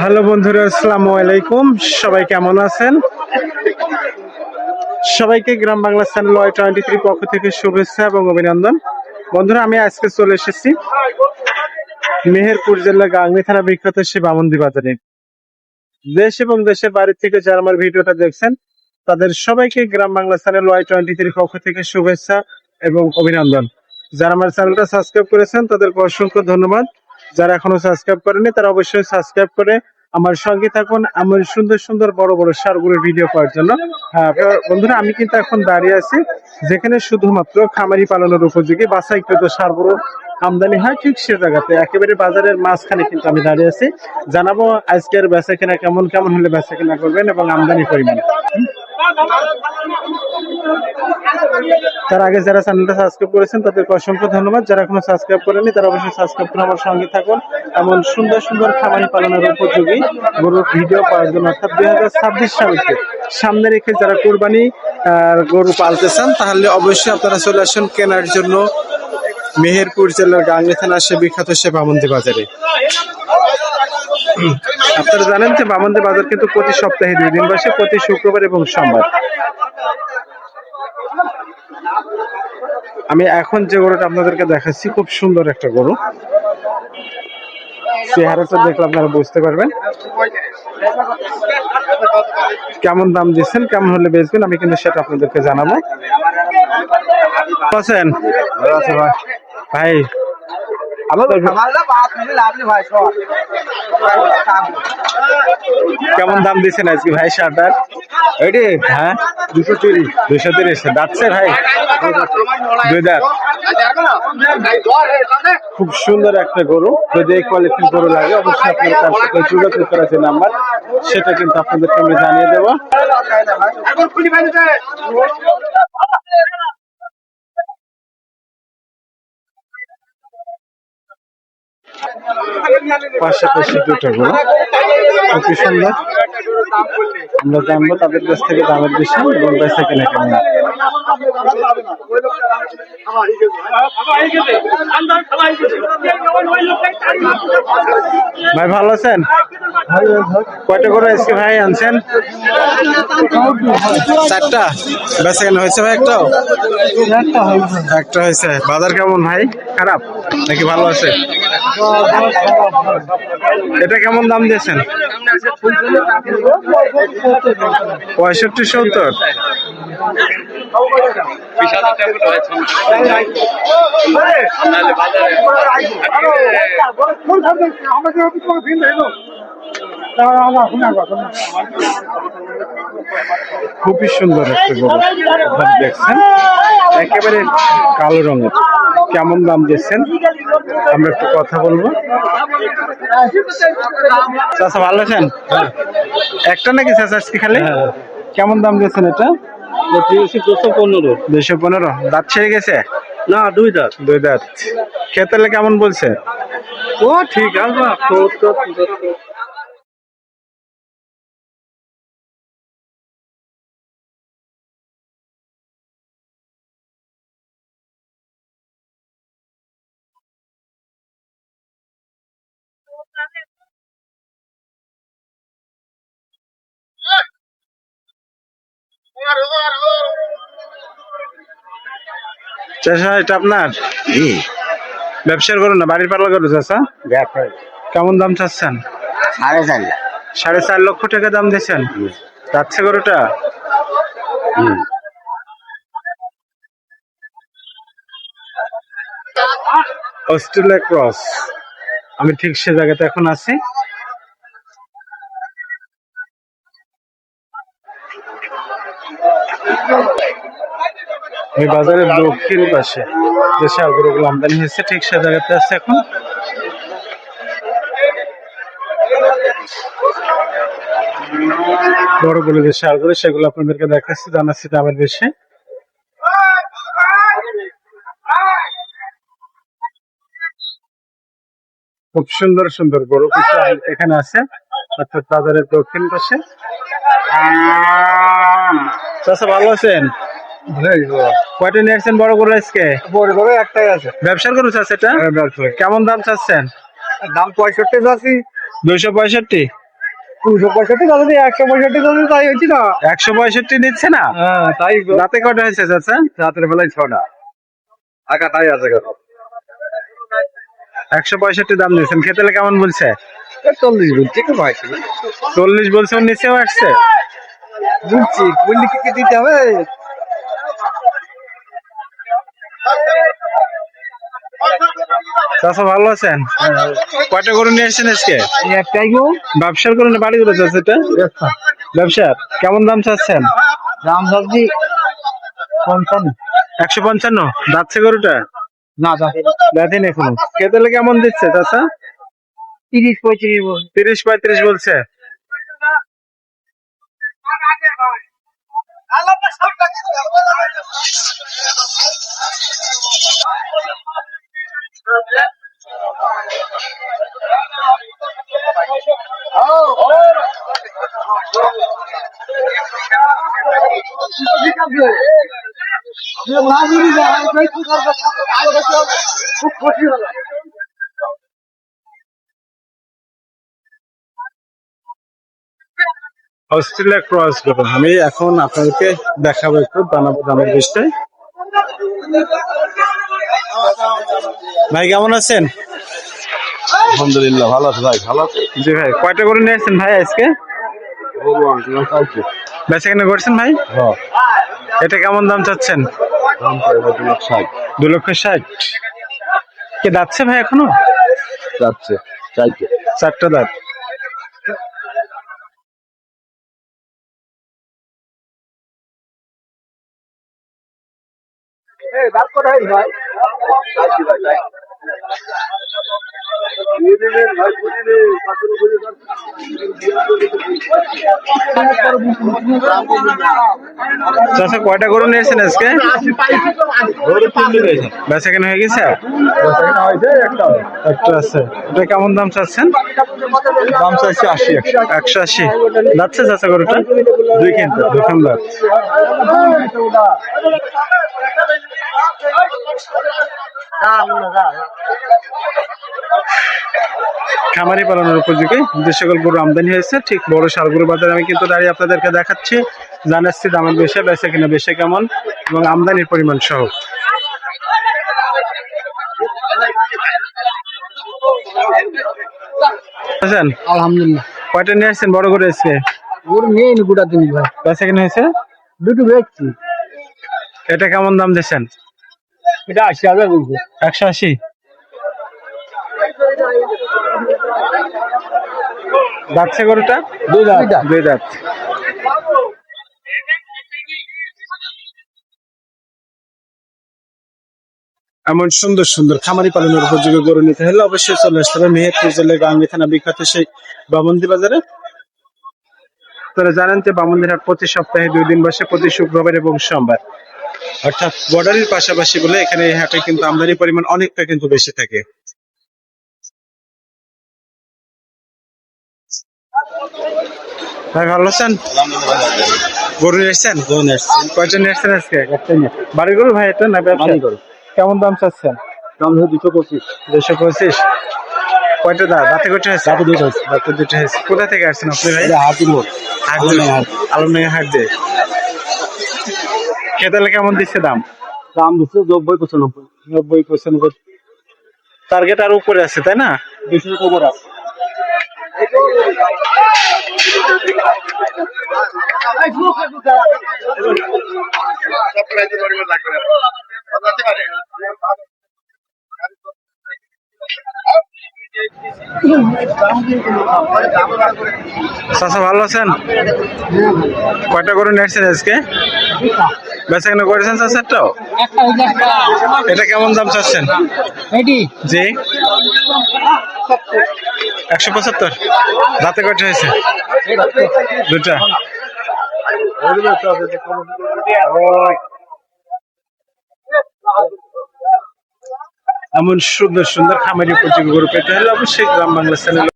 Hello বন্ধুরা, আসসালামু আলাইকুম। সবাই কেমন আছেন? সবাইকে Gram Bangla channel Y twenty three পক্ষ থেকে শুভেচ্ছা এবং অভিনন্দন। বন্ধুরা, আমি আজকে চলে এসেছি মেহেরপুর জেলা গাংনি থানা বিখ্যাত সে বামন্দি বাজারে। দেশ এবং দেশের বাড়ি থেকে যারা আমার ভিডিওটা দেখছেন, তাদের সবাইকে Gram Bangla channel Y twenty three পক্ষ থেকে শুভেচ্ছা এবং অভিনন্দন। যারা আমার চ্যানেলটা সাবস্ক্রাইব করেছেন, তাদেরকে অসংখ্য ধন্যবাদ। যারা এখনও সাবস্ক্রাইব করেনি তারা অবশ্যই সাবস্ক্রাইব করে আমার সঙ্গে থাকুন। আমার সুন্দর সুন্দর বড় বড় সারগুলোর ভিডিও পাওয়ার জন্য। হ্যাঁ, বন্ধুরা আমি কিন্তু এখন দাঁড়িয়ে আছি যেখানে শুধুমাত্র খামারি পালনের উপযোগী বাসাইকৃত সারগুলো আমদানি হয় ঠিক সে জায়গাতে। একেবারে বাজারের মাঝখানে কিন্তু আমি দাঁড়িয়ে আছি। জানাব আজকের বেচা কেনা কেমন কেমন হলে বেচা কেনা করবেন এবং আমদানি পরিমাণ। তার আগে যারা চ্যানেলটা সাবস্ক্রাইব করেছেন, তাদেরকে অসংখ্য ধন্যবাদ। যারা এখনও সাবস্ক্রাইব করেনি তারা অবশ্যই সাবস্ক্রাইব করে আমার সঙ্গে থাকুন। এমন সুন্দর সুন্দর খামারি পালনের উপযোগী গরুর ভিডিও পাওয়ার জন্য, অর্থাৎ দুই হাজার ছাব্বিশ সালকে সামনে রেখে যারা কোরবানি গরু পালতে চান, তাহলে অবশ্যই আপনারা চলে আসুন কেনার জন্য মেহেরপুর জেলার গাংলি থানা সে বিখ্যাত সে বামন্দি বাজারে। আপনারা জানেন যে বামন্দি বাজার কিন্তু প্রতি সপ্তাহে দুই দিন বসে, প্রতি শুক্রবার এবং সোমবার। আমি এখন যে গরুটা আপনাদেরকে দেখাচ্ছি খুব সুন্দর একটা গরু। চেহারাটা দেখলে আপনারা বুঝতে পারবেন। কেমন দাম দিচ্ছেন কেমন হলে বেচবেন আমি কিন্তু সেটা আপনাদেরকে জানাব। আছেন? ভাই। কেমন দাম দিচ্ছেন আজকে ভাই শার্টার এটি হ্যাঁ? দুশো তিরিশ। দুশো তিরিশ। যাচ্ছে ভাই। খুব সুন্দর একটা গরু। যদি এই কোয়ালিটির গরু লাগে, অবশ্যই আপনার তার সাথে যোগাযোগ করা যে নাম্বার, সেটা কিন্তু আপনাদেরকে আমি জানিয়ে দেবো। পাশাপাশি দুটো গরু অতি সুন্দর। আমরা জানব তাদের কাছ থেকে দামের বেশি এবং বেচা কেনা কেমন। ভাই, ভালো আছেন? কয়টা করে আজকে ভাই আনছেন? চারটা। বেচা কেনা হয়েছে ভাই একটাও একটা হয়েছে। বাজার কেমন ভাই? খারাপ? নাকি ভালো আছে? এটা কেমন দাম দিয়েছেন? পঁয়ষট্টি সত্তর। খুবই সুন্দর একটা গরু। আপনারা দেখছেন একেবারে কালো রঙের। কেমন দাম দিচ্ছেন? আমরা একটু কথা বলব। চাচা ভালো আছেন? একটা নাকি চাচা আজকে খালি? কেমন দাম দিয়েছেন এটা? দুশো পনেরো। দুইশো পনেরো। দাঁত ছেড়ে গেছে? না দুই দাঁত। দুই দাঁত। খেতেলে কেমন বলছে? ও ঠিক আছে পঁচাত্তর এটা আপনার? ব্যবসার করুন না বাড়ির পাল্লা করুন চাচা? কেমন দাম চাচ্ছেন? সাড়ে চার লাখ। সাড়ে চার লক্ষ টাকা দাম দিয়েছেন? যাচ্ছে গরুটা? Australia cross. আমি ঠিক সে জায়গাতে এখন আছি। এই বাজারের দক্ষিণ পাশে যে সারগুলো আমদানি হয়েছে, ঠিক সে জায়গাতে আছে এখন। বড় বড় যে সারগুলো সেগুলো আপনাদেরকে দেখাচ্ছি, জানাচ্ছি দামের বেশি। খুব সুন্দর সুন্দর কিছু এখানে আছে, অর্থাৎ বাজারের দক্ষিণ পাশে। চাষা ভালো আছেন? কয়টা নিয়ে আসছেন বড় গরু আজকে? বড় বড় একটাই আছে। ব্যবসার চাষ এটা? কেমন দাম চাচ্ছেন? দাম পঁয়ষট্টি যাচ্ছি দুইশো পঁয়ষট্টি? দুশো পঁয়ষট্টি তাহলে একশো পঁয়ষট্টি তাহলে তাই হচ্ছে না। একশো পঁয়ষট্টি নিচ্ছে না? হ্যাঁ তাই রাতে কটা হয়েছে চাচা? রাতের বেলায় ছটা আকা তাই আছে একশো পঁয়ষট্টি দাম খেতে কেমন বলছে? চল্লিশ বলছি চল্লিশ বলছে ওর নিচেও আসছে। দিতে হবে? চাচা ভালো আছেন? কয়টা গরু নিয়ে এসেছেন আজকে? এই একটাই গো ব্যবসার করুন বাড়ি করে চাচ্ছে এটা? ব্যবসার? কেমন দাম চাচ্ছেন? দাম সবজি পঞ্চান্ন। একশো পঞ্চান্ন? যাচ্ছে গরুটা? না এখনও। কেমন দিচ্ছে চাচা তিরিশ পঁয়ত্রিশ তিরিশ পঁয়ত্রিশ বলছে। খুব খুশি হলাম অস্ট্রেলিয়া ক্রস গরু আমি এখন আপনাদেরকে দেখাবো একটু দানাবো দামের বিষয়ে ভাই কেমন আছেন? আলহামদুলিল্লাহ ভালো আছে ভাই ভালো জি ভাই কয়টা করে নিয়ে আসছেন ভাই আজকে? বেচা কেনা করছেন ভাই? হ্যাঁ। এটা কেমন দাম চাচ্ছেন? দু লক্ষ ষাট। কে যাচ্ছে ভাই এখনও? যাচ্ছে চাইতে চারটা দাঁত। দাঁড় করাই হয়। দিয়ে দেবেন ভাই বুঝলে চাষা কয়টা গরু নিয়েছেন আজকে? বেচা কেনা হয়ে গেছে? একটা আছে। এটা কেমন দাম চাচ্ছেন? দাম চাইছে আশি একশো। আশি। যাচ্ছে চাচা গরুটা? দুই কিন্তু দুখান খামারি পালনের উপযোগী। যে সকল গরু আমদানি হয়েছে ঠিক বড় সার গরু বাজারে আমি কিন্তু দাঁড়িয়ে আপনাদেরকে দেখাচ্ছি। জানাচ্ছি দামের বেশি বেচা কিনা বেশি কেমন এবং আমদানির পরিমাণ সহ। বুঝছেন আলহামদুলিল্লাহ। কয়টা নিয়ে আসছেন? বড় করে নিয়ে নি গোটা দিন ভাই। বেচা কিনা হয়েছে? দুটো বেচছি। এটা কেমন দাম দিচ্ছেন? এটা আশি হাজার একশো আশি? যাচ্ছে গরুটা? দুই দাঁত। দুই দাঁত। এমন সুন্দর সুন্দর খামারি পালনের উপযোগী গরু নিতে হলে অবশ্যই চলে আসতে হবে মেহেরপুর জেলার গাঙ্গি থানা বিখ্যাত সেই বামন্দি বাজারে। তারা জানেন যে বামন্দির হাট প্রতি সপ্তাহে দুই দিন বসে প্রতি শুক্রবার এবং সোমবার। অর্থাৎ বর্ডারের পাশাপাশি বলে এখানে এই হাটে কিন্তু আমদানির পরিমাণ অনেকটা কিন্তু বেশি থাকে। ভাই ভালো আছেন? গরু এসছেন কয়জন এসছেন আজকে? বাড়ি গরু ভাই এটা না। কেমন দাম চাচ্ছেন? দাম দুশো পঁচিশ। দুশো পঁচিশ। কয়টা দা দাঁতে কয়টা হয়েছে? দাঁতে দুটো হয়েছে। দাঁতে দুটো হয়েছে। কোথা থেকে আসছেন আপনি ভাই? হাট দিয়ে। হাট দিয়ে। খেতালে কেমন দিচ্ছে দাম? দাম দিচ্ছে নব্বই পঁচানব্বই। নব্বই পঁচানব্বই। টার্গেট আর উপরে আছে তাই না? দুশো খবর আছে। চাচা ভালো আছেন? কয়টা করে নিয়েছেন আজকে? বেচা কেনা করেছেন চাচারটাও এটা কেমন দাম চাচ্ছেন? জি। একশো পঁচাত্তর। দাঁতে কয়টা হয়েছে? দুটা এমন সুন্দর সুন্দর খামারি উপযোগী গরু পেতে হলে অবশ্যই গ্রাম বাংলা চ্যানেল